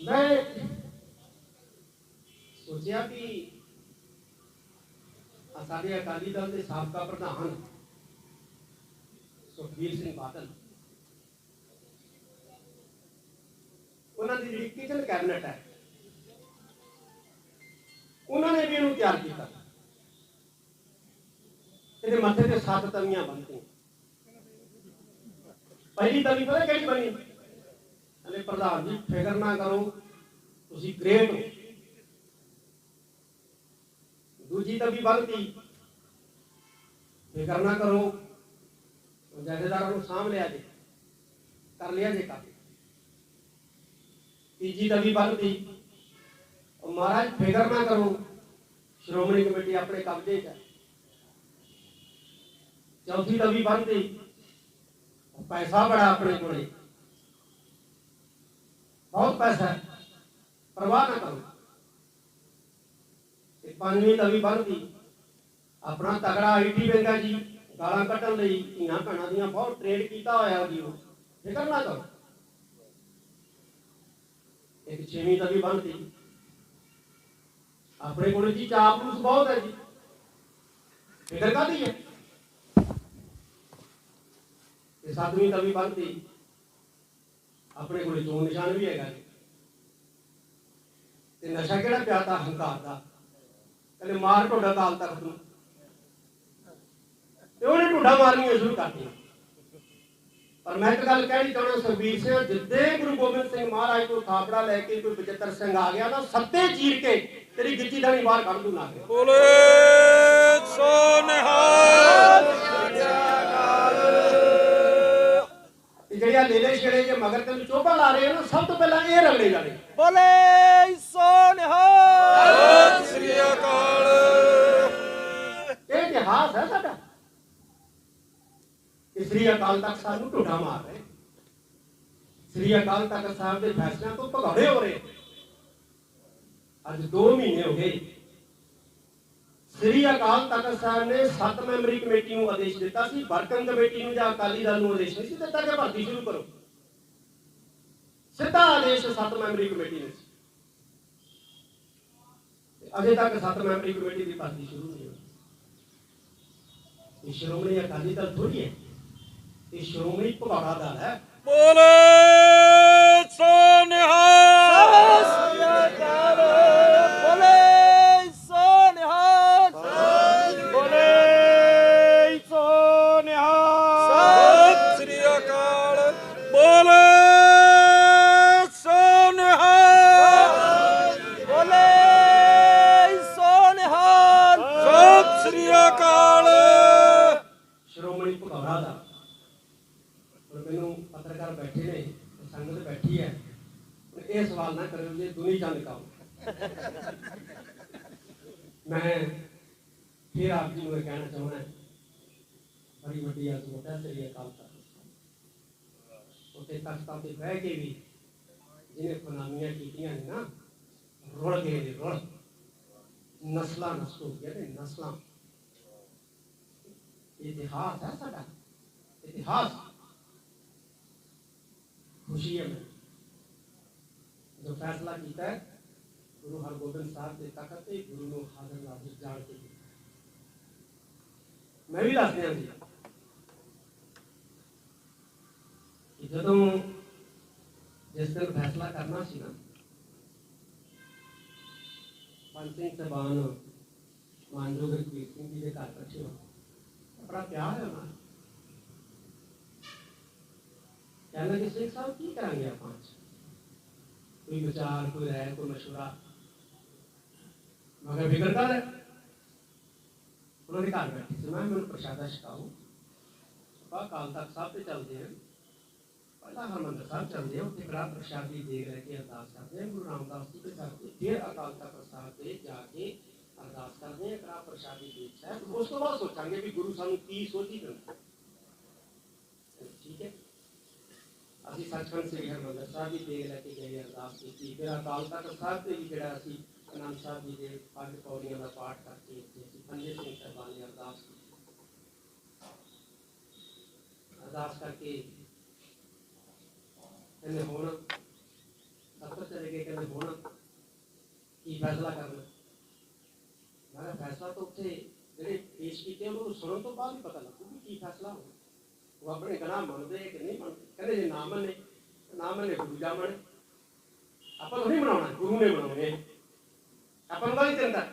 ਮੈਂ ਸੋਚਿਆ ਕਿ ਸਾਡੇ ਅਕਾਲੀ ਦਲ ਦੇ ਸਾਬਕਾ ਪ੍ਰਧਾਨ ਸੁਖਬੀਰ ਸਿੰਘ ਬਾਦਲ, ਉਹਨਾਂ ਦੀ ਜਿਹੜੀ ਕਿਚਨ ਕੈਬਨਿਟ ਹੈ, ਉਹਨਾਂ ਨੇ ਵੀ ਇਹਨੂੰ ਤਿਆਰ ਕੀਤਾ। ਇਹਦੇ ਮੱਥੇ ਤੇ ਸੱਤ ਤਵੀਆਂ ਬਣਦੀਆਂ ਪਹਿਲੀ ਤਵੀ ਪਤਾ ਕਿਹੜੀ ਬਣੀ? ਹਲੇ ਪ੍ਰਧਾਨ ਜੀ, ਫਿਕਰ ਨਾ ਕਰੋ, ਤੁਸੀਂ ਗ੍ਰੇਟ ਹੋ। ਦੂਜੀ ਤਵੀ ਬਣਦੀ ਫਿਕਰ ਨਾ ਕਰੋ, ਜਥੇਦਾਰਾਂ ਨੂੰ ਸਾਂਭ ਲਿਆ ਜੇ, ਕਰ ਲਿਆ ਜੇ ਕੰਮ। ਤੀਜੀ ਤਵੀ ਬਣਦੀ ਉਹ ਮਹਾਰਾਜ, ਫਿਕਰ ਨਾ ਕਰੋ, ਸ਼੍ਰੋਮਣੀ ਕਮੇਟੀ ਆਪਣੇ ਕਬਜ਼ੇ 'ਚ ਹੈ। ਚੌਥੀ ਤਵੀ ਬਣਦੀ ਉਹ ਪੈਸਾ ਬੜਾ ਆਪਣੇ ਕੋਲੇ। ਬਹੁਤ ਪੈਸਾ ਹੈ ਪਰਵਾਹ ਨਾ ਕਰੋ ਤੇ ਪੰਜਵੀਂ ਤਵੀ ਬਣਦੀ ਆਪਣਾ ਤਗੜਾ ਆਈਟੀ ਬੈਂਕਾ ਜੀ ਗਾਲਾਂ ਕੱਢਣ ਲਈ ਧੀਆਂ ਭੈਣਾਂ ਦੀਆਂ ਬਹੁਤ ਟ੍ਰੇਡ ਕੀਤਾ ਹੋਇਆ ਜੀ ਉਹ ਫਿਕਰ ਨਾ ਕਰੋ ਇੱਕ ਛੇਵੀਂ ਤਵੀ ਬਣਦੀ ਆਪਣੇ ਕੋਲ ਜੀ ਚਾਪਲੂਸ ਬਹੁਤ ਹੈ ਜੀ ਫਿਕਰ ਕਾਦੀ ਹੈ ਤੇ ਸੱਤਵੀਂ ਤਵੀ ਬਣਦੀ ਆਪਣੇ ਕੋਲ ਚੋਣ ਨਿਸ਼ਾਨ ਵੀ ਹੈਗਾ ਤੇ ਨਸ਼ਾ ਕਿਹੜਾ ਪਿਆਤਾ ਹੰਕਾਰ ਦਾ? ਕਹਿੰਦੇ ਮਾਰ ਢੋਡਾ ਕਾਲ ਤੱਕ ਨੂੰ। ਤੇ ਉਹਨੇ ਢੋਡਾ ਮਾਰਨੀਆਂ ਸ਼ੁਰੂ ਕਰਤੀਆਂ ਪਰ ਮੈਂ ਇੱਕ ਗੱਲ ਕਹਿਣੀ ਚਾਹੁੰਦਾ ਸੁਖਬੀਰ ਸਿੰਘ, ਜਿੱਦੇ ਗੁਰੂ ਗੋਬਿੰਦ ਸਿੰਘ ਮਹਾਰਾਜ ਤੋਂ ਥਾਪੜਾ ਲੈ ਕੇ ਕੋਈ ਬਚਿੱਤਰ ਸਿੰਘ ਆ ਗਿਆ, ਤਾਂ ਸੱਤੇ ਚੀਰ ਕੇ ਤੇਰੀ ਗਿੱਜੀ ਦਾਣੀ ਬਾਹਰ ਕੱਢ ਦੂ ਨਾ ਕੇ। ਬੋਲੇ ਸੋ ਨਿਹਾਲ। ਤੇ ਜਿਹੜੀਆਂ ਲੇਲੇ ਛੇੜੇ ਜੇ ਮਗਰ ਤੈਨੂੰ ਚੋਭਾ ਲਾ ਰਹੇ ਨਾ ਸਭ ਤੋਂ ਪਹਿਲਾਂ ਇਹ ਰਗੜੇ ਜਾਣੇ। ਬੋਲੇ ਸੋ ਨਿਹਾਲ। ਸਤਿ ਸ੍ਰੀ ਅਕਾਲ। ਇਹ ਇਤਿਹਾਸ ਹੈ ਸਾਡਾ। ਸ੍ਰੀ ਅਕਾਲ ਤਖਤ ਸਾਹਿਬ ਨੂੰ ਢੋਡਾ ਮਾਰ ਰਹੇ। ਸ੍ਰੀ ਅਕਾਲ ਤਖਤ ਸਾਹਿਬ ਦੇ ਫੈਸਲਿਆਂ ਤੋਂ ਭਗੌੜੇ ਹੋ ਰਹੇ। ਅੱਜ 2 ਮਹੀਨੇ ਹੋ ਗਏ। ਸ੍ਰੀ ਅਕਾਲ ਤਖਤ ਸਾਹਿਬ ਨੇ 7 ਮੈਂਬਰੀ ਕਮੇਟੀ ਨੂੰ ਆਦੇਸ਼ ਦਿੱਤਾ ਸੀ, ਵਰਕਿੰਗ ਕਮੇਟੀ ਨੂੰ ਜਾਂ ਅਕਾਲੀ ਦਲ ਨੂੰ ਆਦੇਸ਼ ਨਹੀਂ ਸੀ ਦਿੱਤਾ ਕਿ ਭਰਤੀ ਸ਼ੁਰੂ ਕਰੋ। ਸਿੱਧਾ ਆਦੇਸ਼ 7 ਮੈਂਬਰੀ ਕਮੇਟੀ ਨੇ। ਅਜੇ ਤੱਕ 7 ਮੈਂਬਰੀ ਕਮੇਟੀ ਦੀ ਭਰਤੀ ਸ਼ੁਰੂ ਨਹੀਂ ਹੋਈ। ਇਹ ਸ਼੍ਰੋਮਣੀ ਅਕਾਲੀ ਦਲ ਥੋੜੀ ਹੈ। ਇਹ ਸ਼੍ਰੋਮਣੀ ਭਗੌੜਾ ਦਲ ਹੈ। ਬੋਲੇ ਸੋ ਕਰਿਓ ਜੇ ਦੁਨੀ ਮੈਂ ਫਿਰ ਆਪ ਜੀ ਨੂੰ ਕਹਿਣਾ ਚਾਹੁੰਦਾ ਬੜੀ ਵੱਡੀ ਅਜ਼ਮਤ ਹੈ ਸ੍ਰੀ ਅਕਾਲ ਤਖਤ ਉੱਤੇ ਤਖਤਾਂ ਤੇ ਬਹਿ ਕੇ ਵੀ ਜਿਹਨੇ ਫਨਾਮੀਆਂ ਕੀਤੀਆਂ ਨੇ ਨਾ ਰੁੜ ਗਏ ਨੇ ਰੁੜ ਨਸਲਾਂ ਨਸਲ ਹੋ ਗਿਆ ਨੇ, ਨਸਲਾਂ। ਇਤਿਹਾਸ ਹੈ ਸਾਡਾ, ਇਤਿਹਾਸ। ਖੁਸ਼ੀ ਹੈ ਮੈਨੂੰ। ਫੈਸਲਾ ਕੀਤਾ ਹੈ ਗੁਰੂ ਹਰਗੋਬਿੰਦ ਸਾਹਿਬ ਦੇ ਤਖਤ ਤੇ ਗੁਰੂ ਨੂੰ ਹਾਜ਼ਰ ਨਾਜ਼ਰ ਜਾਣ ਕੇ ਕੀਤਾ। ਮੈਂ ਵੀ ਦੱਸ ਦਿਆਂ ਜੀ ਕਿ ਜਦੋਂ ਜਿਸ ਦਿਨ ਫੈਸਲਾ ਕਰਨਾ ਸੀ ਨਾ ਪੰਜ ਸਿੰਘ ਸਬਾਨ ਮਾਨਯੋਗ ਰਘਵੀਰ ਸਿੰਘ ਜੀ ਦੇ ਘਰ ਇਕੱਠੇ ਹੋ ਬੜਾ ਪਿਆਰ ਹੈ ਨਾ ਕਹਿੰਦਾ ਕਿ ਸਿੰਘ ਸਾਹਿਬ ਕੀ ਕਰਾਂਗੇ ਆਪਾਂ ਅੱਜ? ਕੋਈ ਵਿਚਾਰ ਕੋਈ ਰਾਏ ਕੋਈ ਮਸ਼ਵਰਾ ਮਗਰ ਫਿਕਰ ਕਰ ਉਹਨਾਂ ਦੇ ਘਰ ਬੈਠੇ ਸੀ ਮੈਂ ਮੈਨੂੰ ਪ੍ਰਸ਼ਾਦਾ ਛਕਾਓ ਬਾ ਕਾਲ ਤੱਕ ਸਾਹਿਬ ਤੇ ਚੱਲਦੇ ਹਾਂ ਪਹਿਲਾਂ ਹਰਮੰਦਰ ਸਾਹਿਬ ਚੱਲਦੇ ਹਾਂ ਉੱਥੇ ਕੜਾ ਪ੍ਰਸ਼ਾਦੀ ਦੇ ਲੈ ਕੇ ਅਰਦਾਸ ਕਰਦੇ ਹਾਂ ਗੁਰੂ ਰਾਮਦਾਸ ਜੀ ਦੇ ਘਰ ਤੇ ਫਿਰ ਅਕਾਲ ਤਖਤ ਸਾਹਿਬ ਤੇ ਜਾ ਕੇ ਅਰਦਾਸ ਕਰਦੇ ਹਾਂ ਕੜਾ ਪ੍ਰਸ਼ਾਦੀ ਦੇ ਸਾਹਿਬ ਉਸ ਤੋਂ ਬਾਅਦ ਸੋਚਾਂਗੇ ਵੀ ਗੁਰੂ ਸਾਨੂੰ ਕੀ ਸੋਚੀ ਦਿੰਦਾ ਠੀਕ ਹੈ ਅਸੀਂ ਸੱਚਖੰਡ ਸ੍ਰੀ ਹਰਿਮੰਦਰ ਸਾਹਿਬ ਦੀ ਦੇਗ ਲੈ ਕੇ ਗਏ ਅਰਦਾਸ ਕੀਤੀ। ਫਿਰ ਅਕਾਲ ਤਖਤ ਸਾਹਿਬ ਤੇ ਵੀ ਜਿਹੜਾ ਅਸੀਂ ਅਨੰਦ ਸਾਹਿਬ ਜੀ ਦੇ ਪੰਜ ਪੌੜੀਆਂ ਦਾ ਪਾਠ ਕਰਕੇ ਅਸੀਂ ਪੰਜੇ ਸਿੰਘ ਸਾਹਿਬਾਨ ਨੇ ਅਰਦਾਸ ਅਰਦਾਸ ਕਰਕੇ ਇਹਨੇ ਹੁਣ ਸਫਰ ਚਲੇ ਗਏ ਕਹਿੰਦੇ ਹੁਣ ਕੀ ਫੈਸਲਾ ਕਰਨਾ? ਮੈਂ ਫੈਸਲਾ ਤਾਂ ਉੱਥੇ ਜਿਹੜੇ ਪੇਸ਼ ਕੀਤੇ ਉਹਨਾਂ ਨੂੰ ਸੁਣਨ ਤੋਂ ਬਾਅਦ ਹੀ ਪਤਾ ਲੱਗੂ ਵੀ ਕੀ ਫੈਸਲਾ ਹੋਊ ਉਹ ਆਪਣੇ ਗੁਨਾਹ ਮੰਨਦੇ ਕਿ ਨਹੀਂ ਮੰਨਦੇ? ਕਹਿੰਦੇ ਜੇ ਨਾ ਮੰਨੇ ਨਾ ਮੰਨੇ ਗੁਰੂ ਜਾ ਮੰਨੇ। ਆਪਾਂ ਨੂੰ ਨਹੀਂ ਬਣਾਉਣਾ, ਗੁਰੂ ਨੇ ਬਣਾਉਣੇ। ਆਪਾਂ ਨੂੰ ਕਾਹਦੀ ਚਿੰਤਾ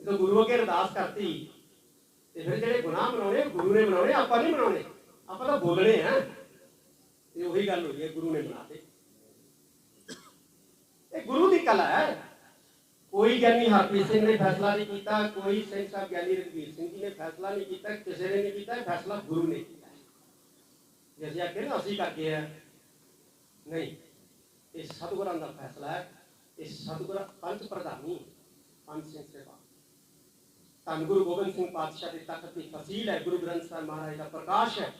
ਜਦੋਂ ਗੁਰੂ ਅੱਗੇ ਅਰਦਾਸ ਕਰਤੀ। ਤੇ ਫਿਰ ਜਿਹੜੇ ਗੁਨਾਹ ਬਣਾਉਣੇ, ਗੁਰੂ ਨੇ ਬਣਾਉਣੇ, ਆਪਾਂ ਨਹੀਂ ਬਣਾਉਣੇ। ਆਪਾਂ ਤਾਂ ਬੋਲਣੇ ਆ। ਤੇ ਉਹੀ ਗੱਲ ਹੋਈ ਹੈ, ਗੁਰੂ ਨੇ ਬਣਾਤੇ। ਇਹ ਗੁਰੂ ਦੀ ਕਲਾ ਹੈ। ਕੋਈ ਗਿਆਨੀ ਹਰਪ੍ਰੀਤ ਸਿੰਘ ਨੇ ਫੈਸਲਾ ਨਹੀਂ ਕੀਤਾ, ਕੋਈ ਸਿੰਘ ਸਾਹਿਬ ਗਿਆਨੀ ਰਘਵੀਰ ਸਿੰਘ ਜੀ ਨੇ ਫੈਸਲਾ ਨਹੀਂ ਕੀਤਾ, ਕਿਸੇ ਨੇ ਨਹੀਂ ਕੀਤਾ ਫੈਸਲਾ ਗੁਰੂ ਨੇ ਕੀਤਾ। ਜੇ ਅਸੀਂ ਆਖੇ ਨਾ, ਅਸੀਂ ਕਰਕੇ ਆ ਨਹੀਂ, ਇਹ ਸਤਿਗੁਰਾਂ ਦਾ ਫੈਸਲਾ ਹੈ, ਇਹ ਸਤਿਗੁਰਾਂ ਪੰਜ ਪ੍ਰਧਾਨੀ ਪੰਜ ਸਿੰਘ ਸੇਵਾ। ਧੰਨ ਗੁਰੂ ਗੋਬਿੰਦ ਸਿੰਘ ਪਾਤਸ਼ਾਹ ਦੇ ਤਖਤ ਦੀ ਫਸੀਲ ਹੈ, ਗੁਰੂ ਗ੍ਰੰਥ ਸਾਹਿਬ ਮਹਾਰਾਜ ਦਾ ਪ੍ਰਕਾਸ਼ ਹੈ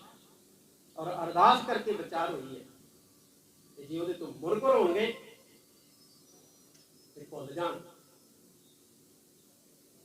ਔਰ ਅਰਦਾਸ ਕਰਕੇ ਵਿਚਾਰ ਹੋਈ ਹੈ ਤੇ ਜੇ ਉਹਦੇ ਤੋਂ ਮੁਰਕਰ ਹੋਣਗੇ, ਤੇ ਭੁੱਲ ਜਾਣ।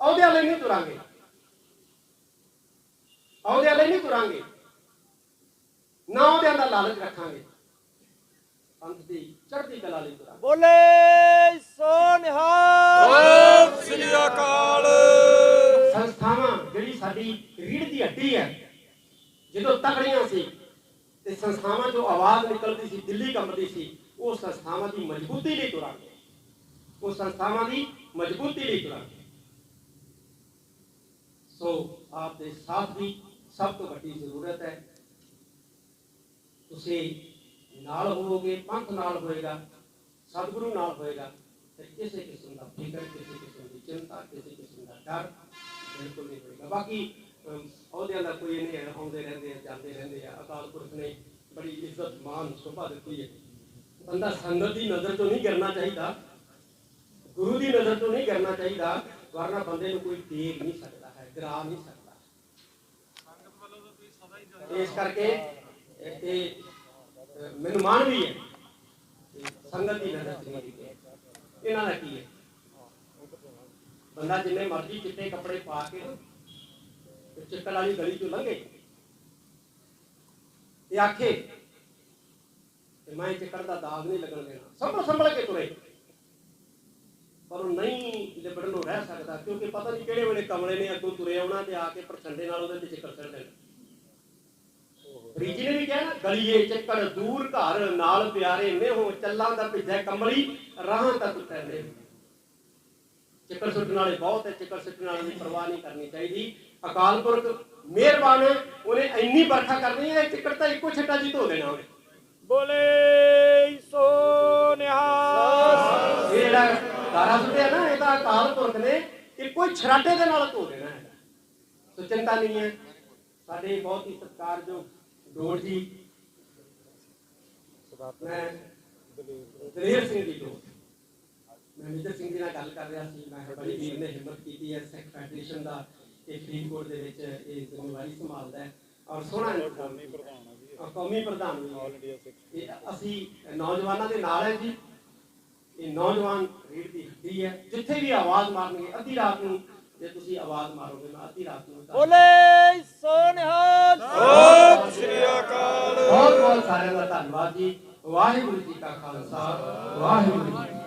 ਅਹੁਦੇ ਵਾਲੇ ਨਹੀਂ ਤੁਰਾਂਗੇ। ਅਹੁਦੇ ਵਾਲੇ ਨਹੀਂ ਤੁਰਾਂਗੇ। ਨਾ ਅਹੁਦਿਆਂ ਦਾ ਲਾਲਚ ਰੱਖਾਂਗੇ। ਪੰਥ ਦੀ ਚੜ੍ਹਦੀ ਕਲਾ ਲਈ ਤੁਰਾਂਗੇ। ਬੋਲੇ ਸੋ ਨਿਹਾਲ ਸਤਿ ਸ੍ਰੀ ਅਕਾਲ। ਸੰਸਥਾਵਾਂ ਜਿਹੜੀ ਸਾਡੀ ਰੀੜ ਦੀ ਹੱਡੀ ਹੈ ਜਦੋਂ ਤਕੜੀਆਂ ਸੀ ਤੇ ਸੰਸਥਾਵਾਂ ਚੋਂ ਆਵਾਜ਼ ਨਿਕਲਦੀ ਸੀ ਦਿੱਲੀ ਕੰਬਦੀ ਸੀ ਉਹ ਸੰਸਥਾਵਾਂ ਦੀ ਮਜ਼ਬੂਤੀ ਲਈ ਤੁਰਾਂਗੇ। ਉਹ ਸੰਸਥਾਵਾਂ ਦੀ ਮਜ਼ਬੂਤੀ ਲਈ ਤੁਰਾਂਗੇ। ਸੋ ਆਪ ਦੇ ਸਾਥ ਦੀ ਸਭ ਤੋਂ ਵੱਡੀ ਜ਼ਰੂਰਤ ਹੈ। ਤੁਸੀਂ ਨਾਲ ਹੋਵੋਗੇ, ਪੰਥ ਨਾਲ ਹੋਏਗਾ, ਸਤਿਗੁਰੂ ਨਾਲ ਹੋਏਗਾ, ਤੇ ਕਿਸੇ ਕਿਸਮ ਦਾ ਫਿਕਰ, ਕਿਸੇ ਕਿਸਮ ਦੀ ਚਿੰਤਾ, ਕਿਸੇ ਕਿਸਮ ਦਾ ਡਰ ਬਿਲਕੁਲ ਨਹੀਂ ਹੋਏਗਾ। ਬਾਕੀ ਅਹੁਦਿਆਂ ਦਾ ਕੋਈ ਨਹੀਂ ਹੈ, ਆਉਂਦੇ ਰਹਿੰਦੇ ਆ, ਜਾਂਦੇ ਰਹਿੰਦੇ ਆ। ਅਕਾਲ ਪੁਰਖ ਨੇ ਬੜੀ ਇੱਜ਼ਤ ਮਾਨ ਸੁਭਾ ਦਿੱਤੀ ਹੈ। ਬੰਦਾ ਸੰਗਤ ਦੀ ਨਜ਼ਰ ਤੋਂ ਨਹੀਂ ਗਿਰਨਾ ਚਾਹੀਦਾ, ਗੁਰੂ ਦੀ ਨਜ਼ਰ ਤੋਂ ਨਹੀਂ ਗਿਰਨਾ ਚਾਹੀਦਾ, ਵਰਨਾ ਬੰਦੇ ਨੂੰ ਕੋਈ ਦੇਖ ਨਹੀਂ ਸਕਦਾ। ਗਿਰਾ ਨਹੀਂ ਸਕਦਾ। ਇਸ ਕਰਕੇ ਅਹ, ਮੈਨੂੰ ਮਾਣ ਵੀ ਹੈ ਸੰਗਤ ਦੀ ਨਜ਼ਰ ਹੈ। ਇਹਨਾਂ ਦਾ ਕੀ ਹੈ? ਬੰਦਾ ਜਿੰਨੇ ਮਰਜ਼ੀ ਚਿੱਟੇ ਕੱਪੜੇ ਪਾ ਕੇ ਤੇ ਚਿੱਕੜ ਵਾਲੀ ਗਲੀ ਚੋਂ ਲੰਘੇ। ਤੇ ਆਖੇ ਤੇ ਮੈਂ ਚਿੱਕੜ ਦਾ ਦਾਗ ਨਹੀਂ ਲੱਗਣ ਦੇਣਾ। ਸੰਭਲ ਸੰਭਲ ਕੇ ਤੁਰੇ। ਪਰ ਨਹੀਂ ਸਕਦਾ ਕਿਉਂਕਿ ਪਤਾ ਨਹੀਂ ਕਿਹੜੇ ਵੇਲੇ ਕਮਲੇ ਨੇ ਅੱਗੋਂ ਤੁਰੇ ਆਉਣਾ ਤੇ ਆ ਕੇ ਪਰਛੰਡੇ ਨਾਲ ਉਹਦੇ ਤੇ ਚਿੱਕੜ ਸਿੱਟ ਦੇਣਾ ਰੀਜੀ ਨੇ ਵੀ ਕਿਹਾ ਨਾ ਗਲੀਏ ਚੱਕਰ ਦੂਰ ਘਰ ਨਾਲ ਪਿਆਰੇ ਮੇਹੋ ਚੱਲਾਂ ਦਾ ਭਿੱਜੈ ਕੰਬਲੀ ਰਾਹਾਂ ਤੱਕ ਟੈਂਦੇ ਚੱਕਰ ਸੁੱਟਣ ਵਾਲੇ ਬਹੁਤ ਹੈ ਚੱਕਰ ਸੁੱਟਣ ਵਾਲਿਆਂ ਦੀ ਪਰਵਾਹ ਨਹੀਂ ਕਰਨੀ ਚਾਹੀਦੀ। ਅਕਾਲ ਪੁਰਖ ਮਿਹਰਬਾਨ ਉਹਨੇ ਇੰਨੀ ਵਰਖਾ ਕਰਨੀ ਹੈ ਚੱਕਰ ਤਾਂ ਇੱਕੋ ਛੱਟਾ ਜੀ ਧੋ ਦੇਣਾ ਉਹਨੇ। ਬੋਲੇ ਸੋ ਨਿਹਾਲ। ਜਿਹੜਾ ਧਾਰਾ ਸੁੱਟਿਆ ਨਾ ਇਹਦਾ ਅਕਾਲ ਪੁਰਖ ਨੇ ਇੱਕੋ ਹੀ ਛਰਾਟੇ ਦੇ ਨਾਲ ਧੋ ਦੇਣਾ ਹੈ ਸੋ ਚਿੰਤਾ ਨਹੀਂ ਹੈ। ਸਾਡੇ ਬਹੁਤ ਹੀ ਸਤਿਕਾਰਯੋਗ ਡੋੜ ਜੀ। ਮੈਂ ਦਲੇਰ ਸਿੰਘ ਜੀ ਤੋਂ ਮੈਂ ਮੇਜਰ ਸਿੰਘ ਜੀ ਨਾਲ ਗੱਲ ਕਰ ਰਿਹਾ ਸੀ। ਮੈਂ ਬੜੀ ਵੀਰ ਨੇ ਹਿੰਮਤ ਕੀਤੀ ਹੈ। ਫੈਡਰੇਸ਼ਨ ਦਾ ਇਹ ਫਰੀਦਕੋਟ ਦੇ ਵਿੱਚ ਇਹ ਜ਼ਿੰਮੇਵਾਰੀ ਸੰਭਾਲਦਾ ਹੈ। ਔਰ ਸੋਹਣਾ ਕੌਮੀ ਪ੍ਰਧਾਨ ਵੀ ਕੌਮੀ ਪ੍ਰਧਾਨ ਵੀ ਹੈ। ਇਹ ਅਸੀਂ ਨੌਜਵਾਨਾਂ ਦੇ ਨਾਲ ਹੈ ਜੀ। ਇਹ ਨੌਜਵਾਨ ਰੀੜ ਦੀ ਹੱਡੀ ਹੈ। ਜਿੱਥੇ ਵੀ ਆਵਾਜ਼ ਮਾਰਨਗੇ ਅੱਧੀ ਰਾਤ ਨੂੰ ਜੇ ਤੁਸੀਂ ਆਵਾਜ਼ ਮਾਰੋਗੇ ਮੈਂ ਅੱਧੀ ਰਾਤ ਨੂੰ ਬੋਲੇ ਸੋ ਨਿਹਾਲ ਸਤਿ ਸ੍ਰੀ ਅਕਾਲ। ਬਹੁਤ ਬਹੁਤ ਸਾਰਿਆਂ ਦਾ ਧੰਨਵਾਦ ਜੀ। ਵਾਹਿਗੁਰੂ ਜੀ ਕਾ ਖਾਲਸਾ ਵਾਹਿਗੁਰੂ ਜੀ